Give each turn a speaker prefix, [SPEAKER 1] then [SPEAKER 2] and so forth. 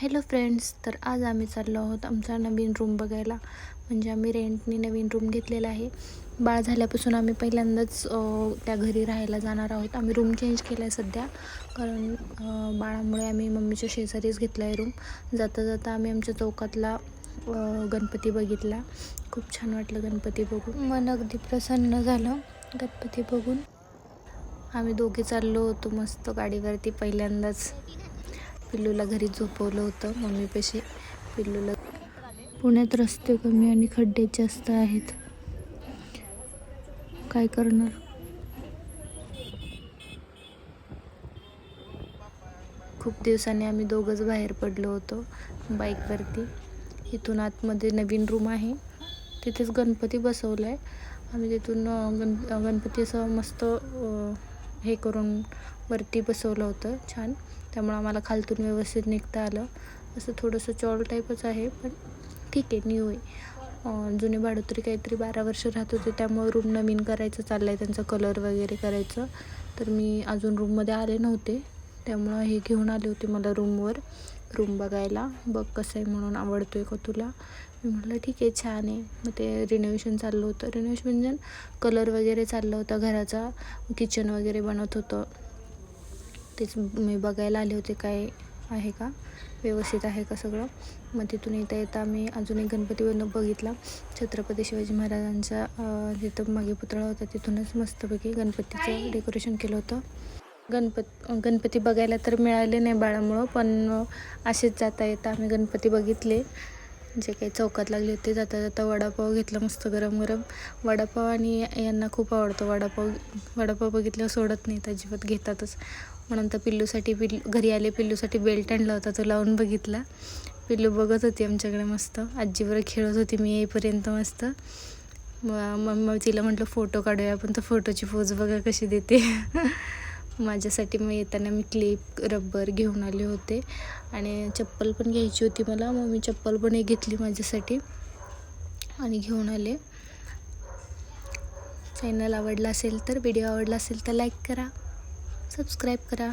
[SPEAKER 1] Hello friends तर आज आम्ही चाललो आहोत आमचा नवीन रूम बघायला. म्हणजे आम्ही रेंटने नवीन रूम घेतलेला आहे. बाळ झाल्यापासून आम्ही पहिल्यांदाच त्या घरी राहायला जाणार आहोत. आम्ही रूम चेंज केला आहे सध्या. कारण बाळामुळे आम्ही मम्मीच्या शेजारीच घेतला आहे रूम जाता जाता आम्ही आमच्या चौकातला गणपती बघितला. खूप छान वाटलं गणपती बघून. मन अगदी प्रसन्न झालं गणपती बघून. आम्ही दोघे चाललो होतो मस्त गाडीवरती पहिल्यांदाच. पिल्लूला घरी झोपवलं होतं. मम्मीपाशी पिल्लूला पुण्यात रस्ते कमी आणि खड्डे जास्त आहेत. काय करणार? खूप दिवसांनी आम्ही दोघंच बाहेर पडलो होतो बाईकवरती. इथून आतमध्ये नवीन रूम आहे. तिथेच गणपती बसवला आहे आम्ही तिथून गण गणपती असं मस्त हे करून वरती बसवलं होतं छान. त्यामुळं आम्हाला खालतून व्यवस्थित निघता आलं. असं थोडंसं चॉल टाईपच आहे पण ठीक आहे न्यू आहे. जुने भाडोत्री काहीतरी बारा वर्ष राहत होते त्यामुळे रूम नवीन करायचं चाललं आहे त्यांचा कलर वगैरे करायचं. तर मी अजून रूममध्ये आले नव्हते त्यामुळं हे घेऊन आले होते मला रूमवर रूम बघायला बघ कसं आहे म्हणून आवडतो आहे का तुला. मी म्हटलं ठीक आहे छान आहे. मग ते रिनोव्हेशन चाललं होतं. रिनोव्हेशन म्हणजे कलर वगैरे चाललं होतं घराचा किचन वगैरे बनवत होतं. तेच मी बघायला आले होते काय आहे का? व्यवस्थित आहे का सगळं? मग तिथून येता येता मी अजून एक गणपती बनव बघितला. छत्रपती शिवाजी महाराजांचा जिथं मागे पुतळा होता तिथूनच मस्तपैकी गणपतीचं डेकोरेशन केलं होतं. गणपत गणपती बघायला तर मिळाले नाही बाळामुळं पण असेच जाता येता आम्ही गणपती बघितले. जे काही चौकात लागले होते जाता जाता वडापाव घेतला मस्त गरम गरम. वडापाव आणि यांना खूप आवडतो वडापाव. वडापाव बघितल्यावर सोडत नाहीत अजिबात घेतातच. म्हणून तर पिल्लूसाठी पिल्लू घरी आले पिल्लूसाठी बेल्ट आणला होता तो लावून बघितला. पिल्लू बघत होती आमच्याकडे मस्त. आजीबरोबर खेळत होती मी येईपर्यंत मस्त. मग मग तिला म्हटलं फोटो काढूया आपण तर फोटोची पोज बघा कशी देते. माझ्यासाठी मग येताना मी क्लिप रबर घेऊन आले होते. आणि चप्पल पण घ्यायची होती मला. मग मी चप्पल पण एक घेतली माझ्यासाठी आणि घेऊन आले. चॅनल आवडला असेल तर व्हिडिओ आवडला असेल तर लाईक करा सबस्क्राईब करा.